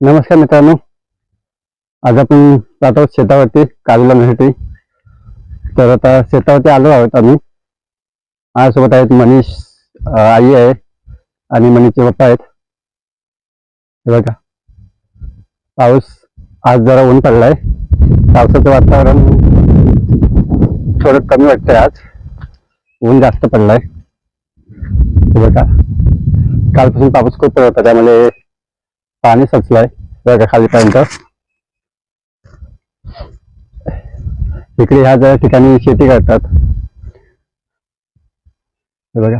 नमस्कार मित्रांनो. आज आपण जात आहोत शेतावरती काजू लावण्यासाठी तर आता शेतावरती आलो आहोत आम्ही. माझ्यासोबत आहेत मनीष आई आहे आणि मनीषचे पप्पा आहेत. हे बघा. पाऊस आज जरा ऊन पडलाय. पावसाचं वातावरण थोडं कमी वाटतंय आज. ऊन जास्त पडलाय. बघा. कालपासून पाऊस खूप पडत होता त्यामुळे पाणी सचलंय बघा खालीपर्यंत इकडे ह्या जरा ठिकाणी शेती करतात. बघा.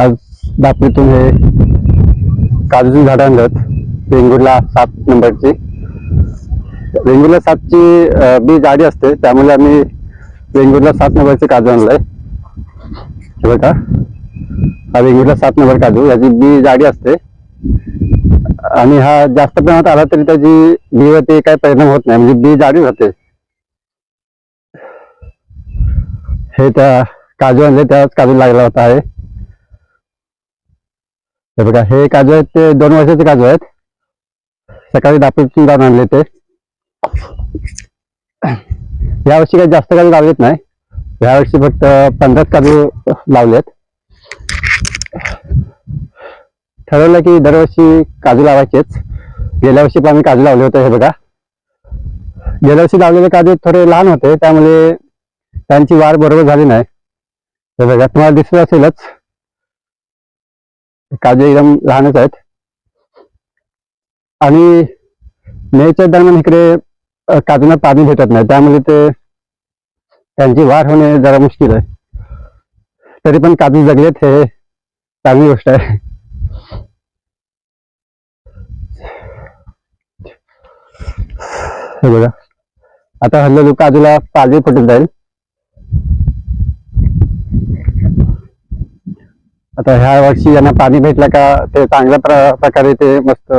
आज दापणीतून हे काजूची झाडं आणत वेंगुर्ला सात नंबरची. वेंगुर्ला सातची बी जाडी असते त्यामुळे आम्ही वेंगुर्ला सात नंबरचे काजू आणलंय. बघा. हा वेगवेगळा सात नंबर काजू याची बी जाडी असते. आणि हा जास्त प्रमाणात आला तरी त्याची बीवरती काही परिणाम होत नाही. म्हणजे बी जाडी होते. हे त्या काजू आणले त्याच काजू लागला होता आहे हे बघा हे काजू आहेत ते दोन वर्षाचे काजू आहेत. सकाळी दापोलीतून जाऊन आणले ते. यावर्षी काही जास्त काजू लावलेत नाही. यावर्षी फक्त पंधराच काजू लावलेत. ठरवलं की दरवर्षी काजू लावायचेच. गेल्या वर्षी पण आम्ही काजू लावले होते हे बघा. गेल्या वर्षी लावलेले काजू थोडे लहान होते त्यामुळे त्यांची वाढ बरोबर झाली नाही. हे बघा तुम्हाला दिसत असेलच. काजू एकदम लहानच आहेत. आणि मेच्या दरम्यान इकडे काजूंना पाणी भेटत नाही त्यामुळे ते त्यांची वाढ होणे जरा मुश्किल आहे. तरी पण काजू जगलेत हे चांगली गोष्ट आहे. हे बघा. आता हल्लो काजूला पालवी फुटून जाईल. आता ह्या वर्षी यांना पाणी भेटलं का ते चांगल्या प्र- प्रकारे ते मस्त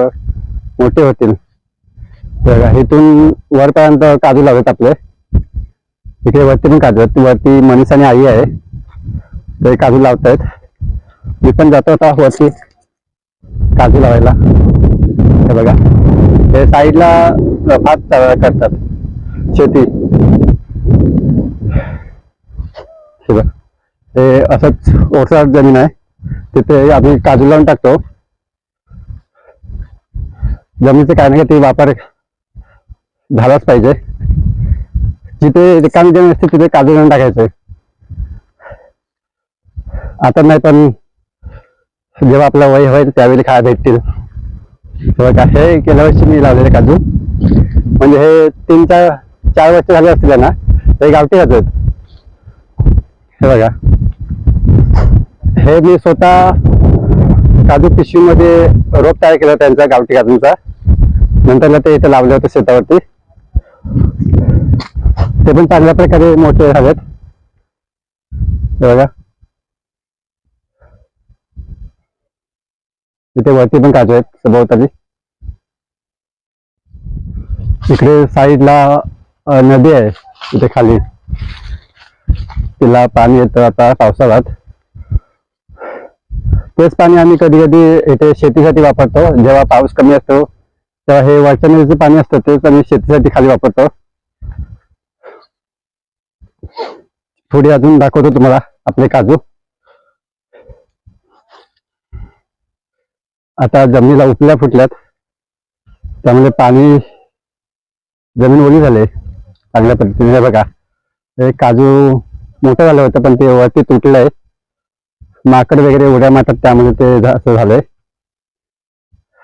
मोठे होतील. हे बघा इथून वरपर्यंत काजू लावत आपले. इकडे वरती पण काजू आहेत. वरती मनीष आणि आई आहे. ते काजू लावतायत. मी पण जातो आता वरती. काजू लावायला. हे बघा. हे साईडला भात करतात. शेती. हे बघ. हे असंच ओसर जमीन आहे. तिथे आम्ही काजू लावून टाकतो. जमिनीचे काय नाही ते वापर झालाच पाहिजे. जिथे रिकामी जमीन असते तिथे काजू लावून टाकायचं. आता नाही पण जेव्हा आपलं वय होईल त्यावेळी खायला भेटतील. तेव्हा का हे गेल्या वर्षी मी लावलेले काजू. म्हणजे हे तीन चार चार वर्ष झाले असतील ना ते गावठी काजू आहेत. हे बघा. हे मी स्वतः काजू पिशवीमध्ये रोप तयार केला त्यांचा गावठी काजूंचा. नंतरला ते इथे लावले होते शेतावरती. ते पण चांगल्या प्रकारे मोठे झालेत. बघा. इथे वरती पण काजू आहेत सभोवताली. इकडे साईडला नदी आहे इथे खाली. तिला पाणी येतं आता पावसाळ्यात. तेच पाणी आम्ही कधी कधी इथे शेतीसाठी वापरतो. जेव्हा पाऊस कमी असतो तेव्हा हे वरच्या नदीचं पाणी असतं तेच आम्ही शेतीसाठी खाली वापरतो. थोडी अजून दाखवतो तुम्हाला आपले काजू. आता जमिनीला उचल्या फुटल्यात. त्यामुळे पाणी जमीन ओली झाले चांगल्या पद्धतीने. बघा हे काजू मोठं झालं होतं पण ते वरती तुटलंय. माकड वगैरे उड्या मारतात त्यामुळे ते असं झालंय.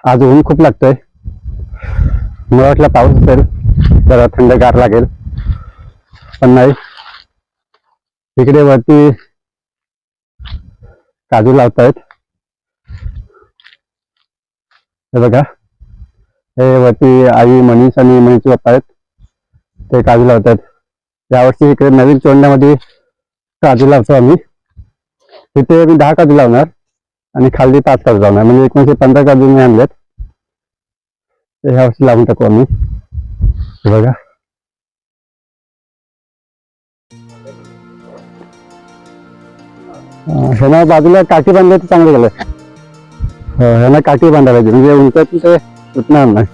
आज ऊन खूप लागतंय. मला वाटलं पाऊस असेल जरा थंडगार लागेल. पण नाही. इकडे वरती काजू लावतायत. हे बघा. हे वरती आई मनीष आणि मनीषचे पप्पा आहेत. ते काजू लावतात. यावर्षी इकडे नवीन चोंड्यामध्ये काजू लावतो आम्ही. तिथे मी दहा काजू लावणार आणि खाली पाच काजू लावणार. म्हणजे एकोणीसशे पंधरा काजू मी आणलेत. ते ह्या वर्षी लावून टाकू आम्ही. हे बघा. अं, ह्याला बाजूला काठी बांधले तर चांगलं झालं. हो, ह्यांना काठी बांधायला पाहिजे. म्हणजे उंचातून ते उठणार नाही.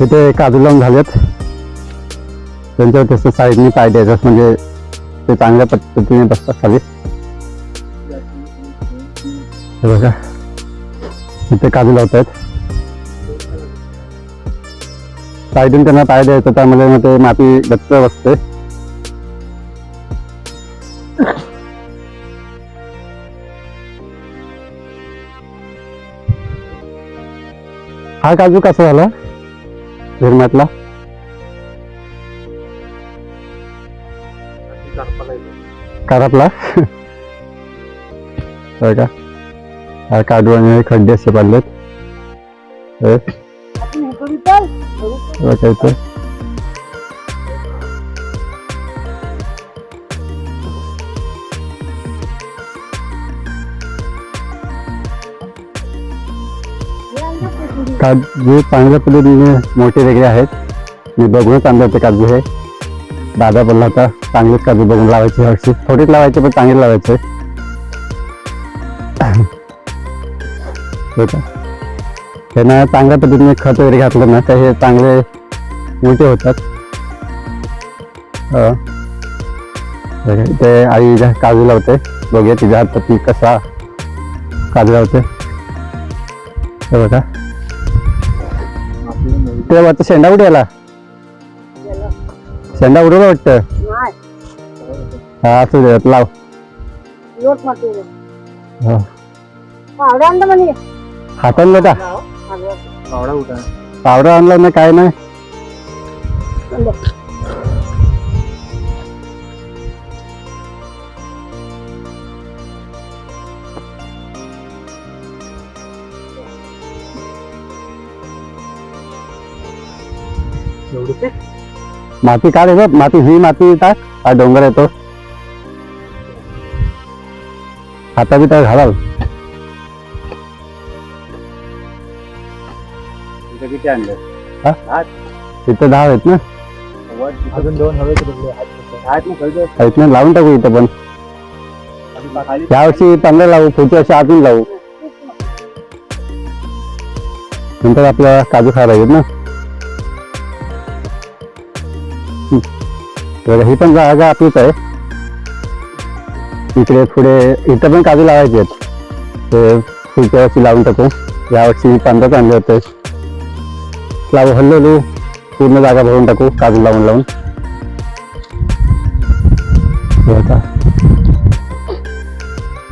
तिथे काजू लावून झालेत. त्यांच्यावर तसं साईडने पाय द्यायचं म्हणजे ते चांगल्या पद्धतीने बसतात खाली. हे बघा. इथे काजू लावत आहेत साईडून त्यांना पाय द्यायचं त्यामुळे मग ते माती गच्च बसते. हा काजू कसा झाला? झिरमॅटला करापला? का? हा काजू आणि खड्डे असे पडलेत. काजू चांगल्या पद्धतीने मोठे वेगळे आहेत मी बघूनच आणलं होते काजू हे दादा बोलला होता चांगलेच काजू बघून लावायचे हळशी थोडेच लावायचे पण चांगले लावायचे हो का त्यांना चांगल्या पद्धतीने खत वगैरे घातलं ना तर हे चांगले मोठे होतात. ते आई काजू लावते. बघूया तिच्या हातात ती कसा काजू लावते. बघा. ते वाटतं शेंडा कुठे आला शेंडा उडवला वाटतं? हा असू दे लाव. हा. पावडा आणलं म्हणे. हातानं का पावडा आणला ना काय नाही. माती काढ हे बघ, माती ही? माती टाक हा डोंगर येतो हाता बी तर घालाल इथं किती आणले इथं दहा आहेत ना अजून दोन हवे आहेत ना खरं आहेत ना लावून टाकू इथं पण खाली या वर्षी पंधरा लावू पुढच्या वर्षी अजून लावू नंतर आपल्याला काजू खायला येईल ना? तर ही पण जागा आपलीच आहे. इकडे पुढे इथं पण काजू लावायचे आहेत. ते पुढच्या वर्षी लावून टाकू. यावर्षी वर्षी पंधराच आणले होते. लावू हल्लो पूर्ण जागा भरून टाकू काजू लावून लावून.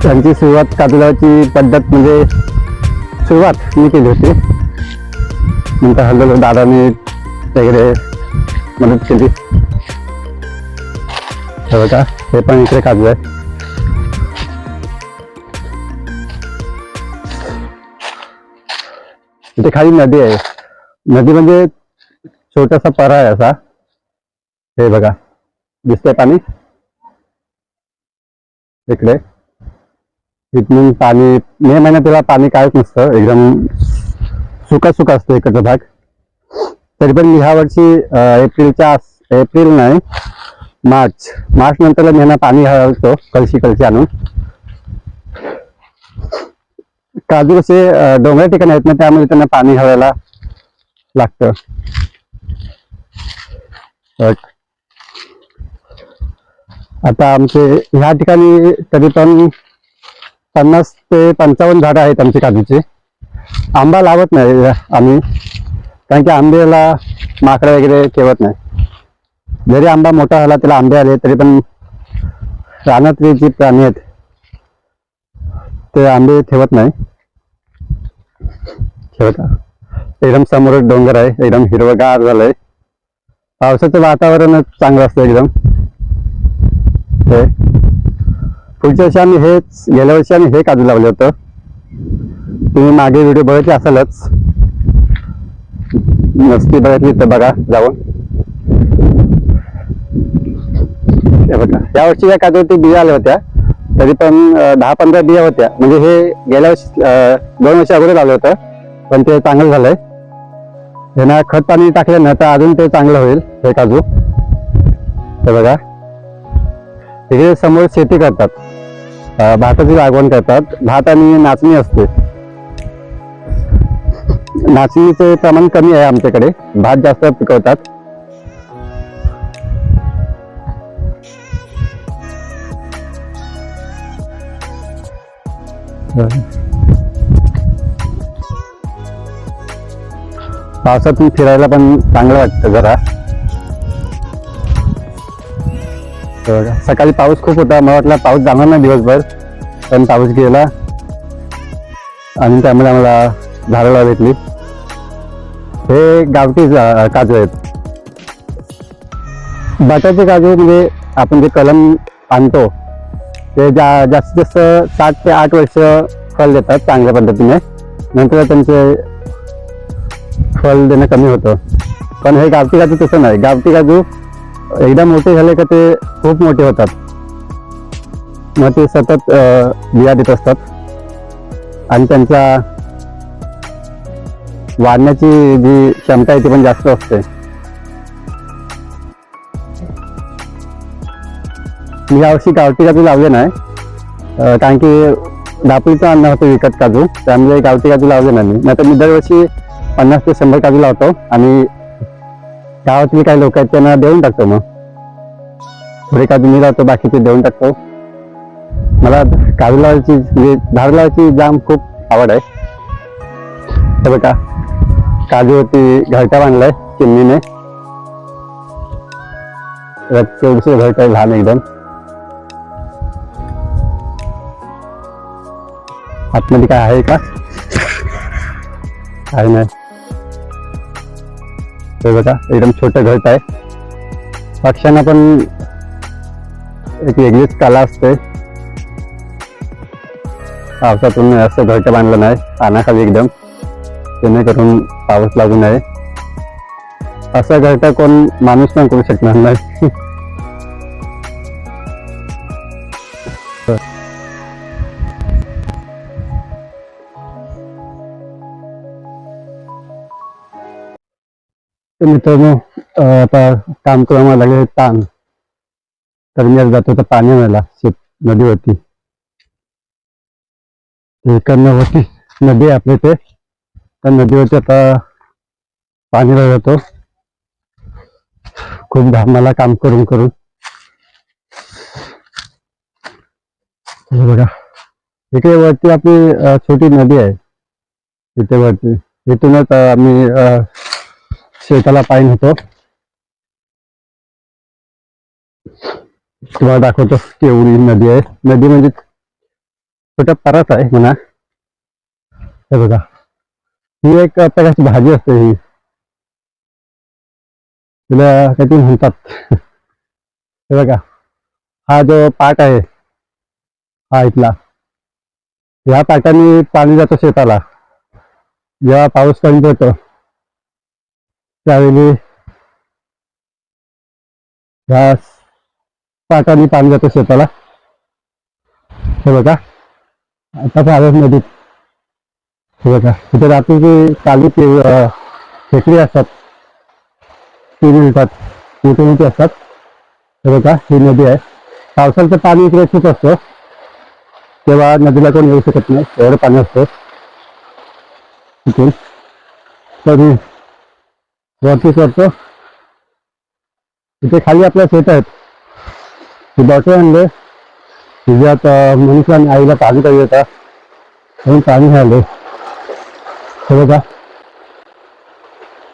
त्यांची सुरुवात काजूलाची पद्धत म्हणजे सुरुवात मी केली होती. नंतर हल्लो दादाने वगैरे मदत केली. हे बघा हे पण इकडे काजू आहे. इथे खाली नदी आहे. नदी म्हणजे छोटासा परा आहे असा. हे बघा दिसतंय पाणी? इकडे. इथून पाणी मे महिन्यात त्याला पाणी कायच नसतं एकदम सुका सुका असतो इकडचा भाग. तरी पण ह्या वर्षी एप्रिलच्या एप्रिल नाही मार्च. मार्च नंतरला मी पाणी हळतो कलशी कलशी आणून. काजू कसे अं, डोंगराळ ठिकाणी आहेत ना त्यामुळे त्यांना पाणी घालायला लागतं. आता आमचे ह्या ठिकाणी तरी पण पन्नास ते पंचावन्न झाडं आहेत आमचे काजूचे आंबा लावत नाही आम्ही. कारण की आंब्याला माकडं वगैरे ठेवत नाही. जरी आंबा मोठा झाला त्याला आंबे आले तरी पण रानातले जे प्राणी आहेत ते आंबे ठेवत नाही. ठेवता एकदम समोर डोंगर आहे एकदम हिरवगार झालंय. पावसाचं वातावरणच चांगलं असतं एकदम. ते पुढच्या वर्षी आम्ही हेच गेल्या वर्षी आम्ही हे काजू लावलं होतं. तुम्ही मागे व्हिडिओ बघितले असालच. नसती बघितली तर बघा जाऊन. हे बघा. या वर्षी या काजूवरती बिया आल्या होत्या तरी पण दहा पंधरा बिया होत्या. म्हणजे हे गेल्या वर्षी दोन वर्ष अगोदर आलं होतं पण ते चांगलं झालंय. ह्यांना खत पाणी टाकलं ना तर अजून ते चांगलं होईल हे काजू. हे बघा. तिकडे समोर शेती करतात भाताची लागवण करतात भात आणि नाचणी असते. नाचणीचे प्रमाण कमी आहे आमच्याकडे भात जास्त पिकवतात. पावसातून फिरायला पण चांगलं वाटतं जरा. हे सकाळी पाऊस खूप होता मला वाटलं पाऊस जाणार नाही दिवसभर पण पाऊस गेला. आणि त्यामुळे आम्हाला झाडं भेटली हे गावठी काजू आहेत. बटाचे काजू म्हणजे आपण जे कलम आणतो ते जा जास्तीत जास्त सात ते आठ वर्ष फल देतात चांगल्या पद्धतीने. नंतर त्यांचे फल देणं कमी होतं. पण हे गावठी काजू तसं नाही. गावठी काजू एकदा मोठे झाले का ते खूप मोठे होतात. मग ते सतत बिया देत असतात. आणि त्यांच्या वाढण्याची जी क्षमता आहे ती पण जास्त असते. मी यावर्षी गावठी काजू लावले नाही. कारण की दापोलीचं अन्न होतं विकत काजू. त्यामुळे गावठी काजू लावले नाही नाही नाहीतर मी दरवर्षी पन्नास ते शंभर काजू लावतो आणि गावातली काही लोक आहेत त्यांना देऊन टाकतो मग. थोडे काजू मी लावतो बाकीचे देऊन टाकतो. मला काजू लावायची म्हणजे झाड लावायची जाम खूप आवड आहे. हे बघा काजूवरती घरटा बांधलाय चिमणीने. थोडस घरटा लहान एकदम. आतमध्ये काय आहे का? काय नाही. बघा एकदम छोटं घट आहे. पक्ष्यांना पण एक वेगळीच कला असते. पावसातून असं घरट बांधलं नाही पानाखाली एकदम. जेणेकरून पाऊस लागू नये. असं घरट कोण माणूस पण करू शकणार नाही. तर मित्रांनो आता काम करून मला लागले ताण. तर मी जातो तर पाणी आणायला शेत नदीवरती. ते कर्णवरती नदी आहे ते इथे. त्या नदीवरती आता पाणी जातो खूप घामाला काम करून करून. बघा. इकडे वरती आपली छोटी नदी आहे. इथे वरती. इथूनच आम्ही शेताला पाणी होतो. तुम्हाला दाखवतो केवढी नदी आहे. नदी म्हणजे छोटा परस आहे म्हणा. हे बघा. ही एक प्रकारची भाजी असते ही. तिला काहीतरी म्हणतात. हे बघा. हा जो पाट आहे हा इथला. ह्या पाटाने पाणी जातं शेताला. जेव्हा पाऊस कमी पडतो. त्यावेळी घास पाटाने पाणी जातं शेताला. हे बघा. आता पाहत नदीत. हे बघा. तिथे रात्रीची काली पे- अं, असतात ती मिळतात. मोठी मोठी असतात. हे बघा. ही नदी आहे. पावसाचं पाणी इकडे खूप असतं. तेव्हा नदीला कोण येऊ शकत नाही. एवढं पाणी असतं. तिथून तरी वरती करतो. तिथे खाली आपल्या शेत आहेत. ते आणले. तिच्यात मनुष्य आणि आईला पाणी पाहिजे होता. म्हणून पाणी आले हे बघा.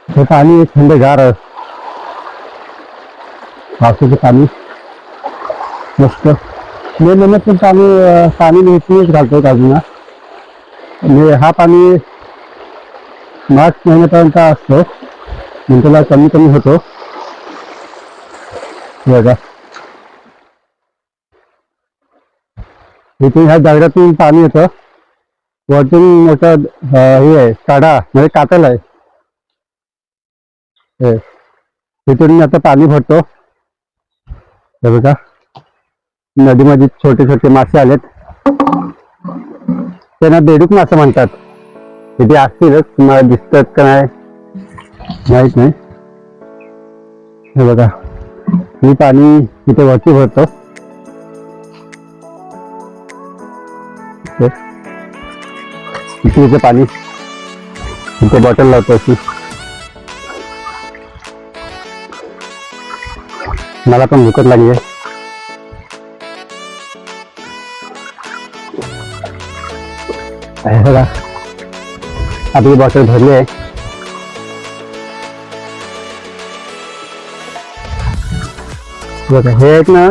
हे पाणी थंडगार आहे. पावसाचं पाणी. मस्त. मे महिन्यात पण पाणी पाणी नेहमीच घालतो काजूना म्हणजे हा पाणी मार्च महिन्यापर्यंत असतो. मिनिटाला कमी कमी होतो. हे बघा. इथून ह्या दगडातून पाणी येतं. वरतून मोठा हे आहे काढा म्हणजे कातल आहे. तिथून आता पाणी भरतो. हे बघा. नदीमध्ये छोटे छोटे मासे आलेत. त्यांना बेडूक मासे म्हणतात. तिथे असतीलच तुम्हाला दिसतात का नाही? माहित नाही. हे बघा, मी पाणी इथे वरती भरतो. इकडे पाणी. इथे बॉटल लावतो अशी. मला पण भूकत लागली आहे. आपली बॉटल भरली आहे. बघा हे आहेत ना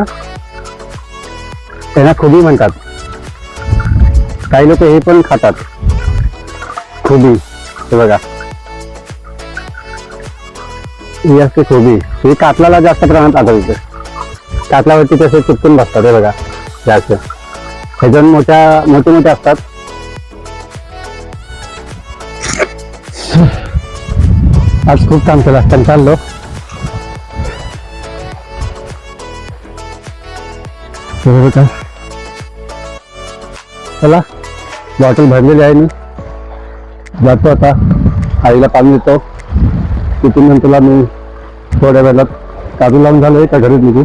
त्यांना खुबी म्हणतात. काही लोक हे पण खातात. खुबी हे बघा. ही असते खुबी. ही कातलाला जास्त प्रमाणात आढळते. कातलावरती तसे चिपकून बसतात हे बघा जास्त. हे मोठ्या मोठे मोठे असतात. आज खूप काम केलं असताना चाललो हे चला बॉटल भरलेली आहे मी जातो आता. आईला पाणी देतो. तिथून म्हणतोला मी थोड्या वेळात काजू लावून झालो त्या घरीच निघू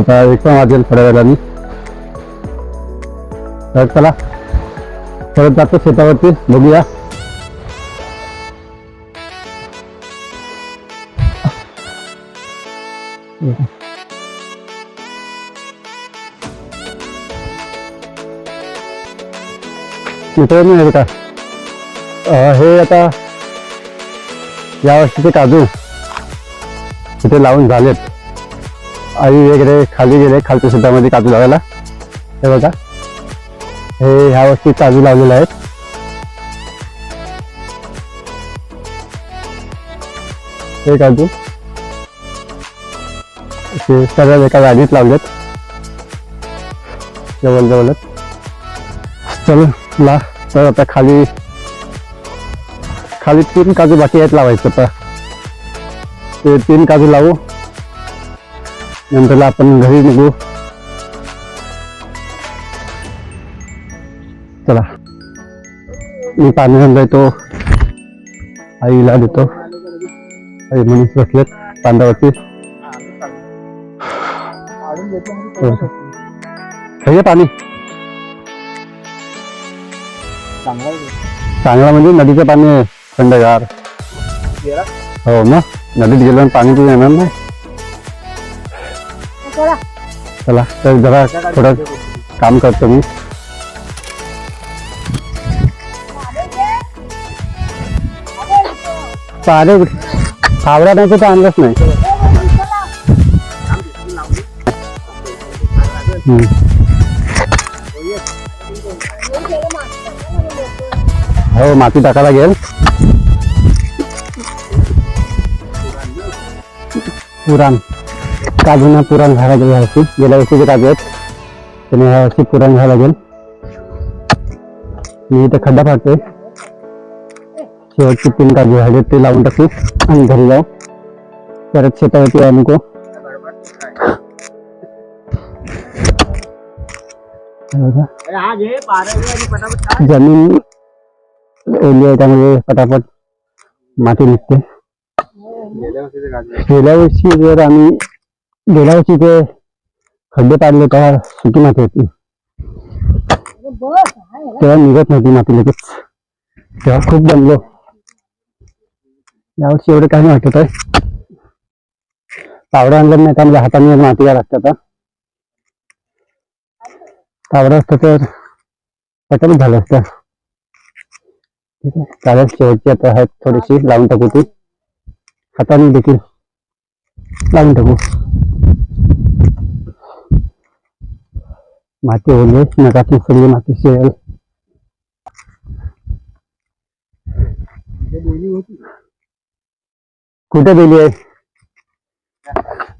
आता एक पण वाजेल थोड्या वेळाने. तर चला परत जातो शेतावरती. बघूया. मित्रांनो हे का? हे आता या वर्षीचे काजू तिथे लावून झालेत. आई वगैरे खाली गेले खालच्या शेतामध्ये काजू लावायला. हे बघा. हे ह्या वर्षी काजू लावलेले आहेत. हे काजू. ते सर्व एका गाडीत लावलेत. जवळ जवळच चल ला तर आता खाली. खाली तीन काजू बाकी आहेत लावायचं आता. ते तीन काजू लावू. नंतरला आपण घरी निघू. चला. मी पाणी आणलाय तो. आईला देतो. आई मनीष बसलेत म्हणजे हो. पाणी? चांगला म्हणजे नदीचं पाणी आहे थंडगार? हो मग? नदीत गेल्यावर पाणी तू येणार नाही? चला. चला तर जरा थोडं. काम करतो मी. पाणी फावडा नाही तर आणलंच नाही. हो माती टाकायला लागेल. पुराण. काजूना पुराण घ्यायला लागेल ह्यावर्षी गेल्या वर्षीचे काजू आहेत त्याने ह्या वर्षी पुराण घ्यायला लागेल मी इथे खड्डा पाडतोय शेवटचे तीन काजू राहिले ते लावून टाकू आणि घरी जाऊ. परत शेतावरती यायला नको. टाक. जमीन ओली आहे त्यामुळे पटापट माती निघते गेल्या वर्षी जर आम्ही गेल्या वर्षी ते खड्डे पाडले तेव्हा सुकी माती होती. तेव्हा निघत नव्हती माती लगेच. तेव्हा खूप जमलो. यावर्षी एवढं काही वाटत आहे. पावडा आणलं नाही त्यामध्ये हाताने माती घ्यायला लागतात आता. पावडा असतं तर पटक झालं असतं. ठीक आहे चालेल शेवटची आता आहेत थोडीशी लावून टाकू ती हाताने देखील लावून टाकू माती ओले नकातून सगळी माती शेल. कुठे दिली आहे.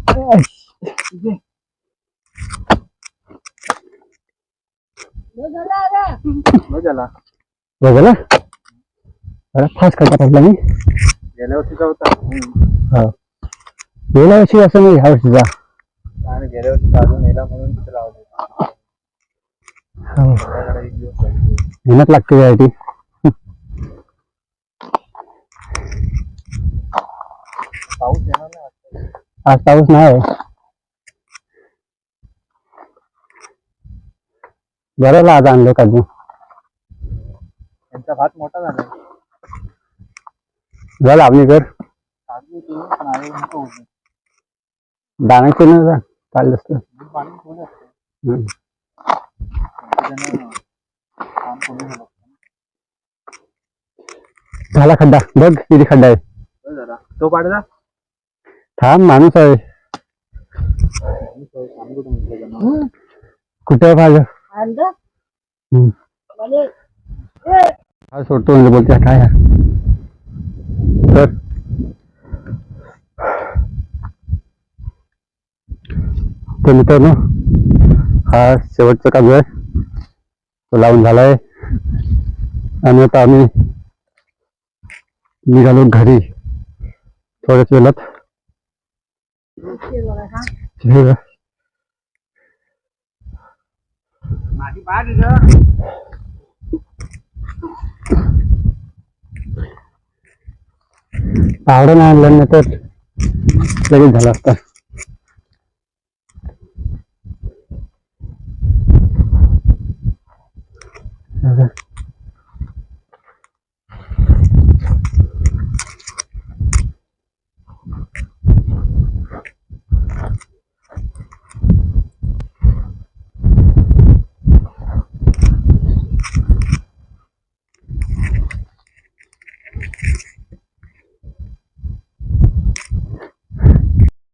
ठीक आहे झालं आता. मग झाला. बघा जरा फास्ट करता पडला मी गेल्या वर्षीचा होता हम्म. हा गेल्या वर्षी असं नाही ह्या वर्षीचा आणि गेल्या वर्षी काढून नेला म्हणून तिथे लावले. मेहनत लागते यासाठी पाऊस येणार नाही. आज पाऊस नाही बरं आज आणलं काजू त्यांचा भात मोठा झाला जा लावणी कर. काजू केली पण आहे नको होते. दाण्याचे ना जा चाललं असतं. दूध पाणी ठेवलं असतं. हम्म. त्याच्यानं काम कमी झालं झाला खड्डा. बघ किती खड्डा आहे. बरं जरा. तो पाडला? थांब माणूस आहे. कुठं म्हटलं म्हणजे हा सोडतो म्हणजे बोलते काय हा? तर तर मित्रांनो हा शेवटचा काजू आहे. तो लावून झालाय. आणि आता आम्ही निघालो घरी. थोड्याच वेळात. हे बघ. माझी पाठ पावडं नाही आणलं नाही तर लगेच झालं असतं.